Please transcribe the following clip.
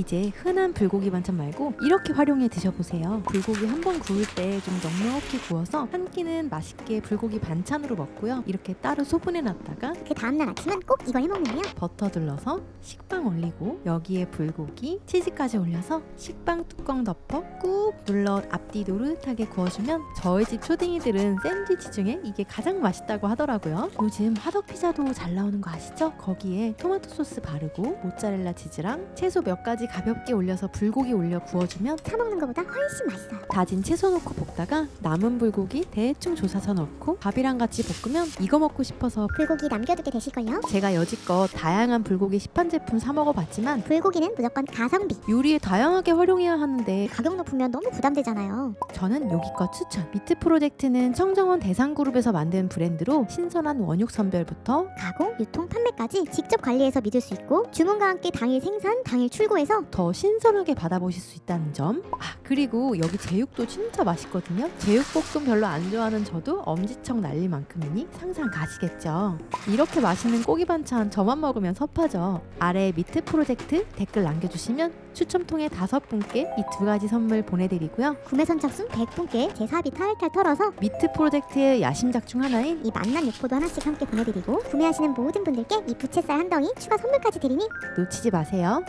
이제 흔한 불고기 반찬 말고 이렇게 활용해 드셔보세요. 불고기 한 번 구울 때 좀 넉넉히 구워서 한 끼는 맛있게 불고기 반찬으로 먹고요. 이렇게 따로 소분해 놨다가 그 다음날 아침은 꼭 이걸 해먹는데요. 버터 둘러서 식빵 올리고 여기에 불고기, 치즈까지 올려서 식빵 뚜껑 덮어 꾹 눌러 앞뒤 노릇하게 구워주면 저희 집 초딩이들은 샌드위치 중에 이게 가장 맛있다고 하더라고요. 요즘 화덕 피자도 잘 나오는 거 아시죠? 거기에 토마토 소스 바르고 모짜렐라 치즈랑 채소 몇 가지 가볍게 올려서 불고기 올려 구워주면 사 먹는 것보다 훨씬 맛있어요. 다진 채소 넣고 볶다가 남은 불고기 대충 조사서 넣고 밥이랑 같이 볶으면 이거 먹고 싶어서 불고기 남겨두게 되실걸요. 제가 여지껏 다양한 불고기 시판 제품 사 먹어봤지만 불고기는 무조건 가성비. 요리에 다양하게 활용해야 하는데 가격 높으면 너무 부담되잖아요. 저는 여기껏 추천 미트 프로젝트는 청정원 대상그룹에서 만든 브랜드로 신선한 원육 선별부터 가공, 유통, 판매까지 직접 관리해서 믿을 수 있고 주문과 함께 당일 생산, 당일 출고해서 더 신선하게 받아보실 수 있다는 점. 아 그리고 여기 제육도 진짜 맛있거든요. 제육볶음 별로 안 좋아하는 저도 엄지척 날릴 만큼이니 상상 가시겠죠. 이렇게 맛있는 고기 반찬 저만 먹으면 섭하죠. 아래 미트 프로젝트 댓글 남겨주시면 추첨 통해 다섯 분께 이 두 가지 선물 보내드리고요. 구매 선착순 100분께 제 사비 탈탈 털어서 미트 프로젝트의 야심작 중 하나인 이 맛난 육포도 하나씩 함께 보내드리고 구매하시는 모든 분들께 이 부채살 한 덩이 추가 선물까지 드리니 놓치지 마세요.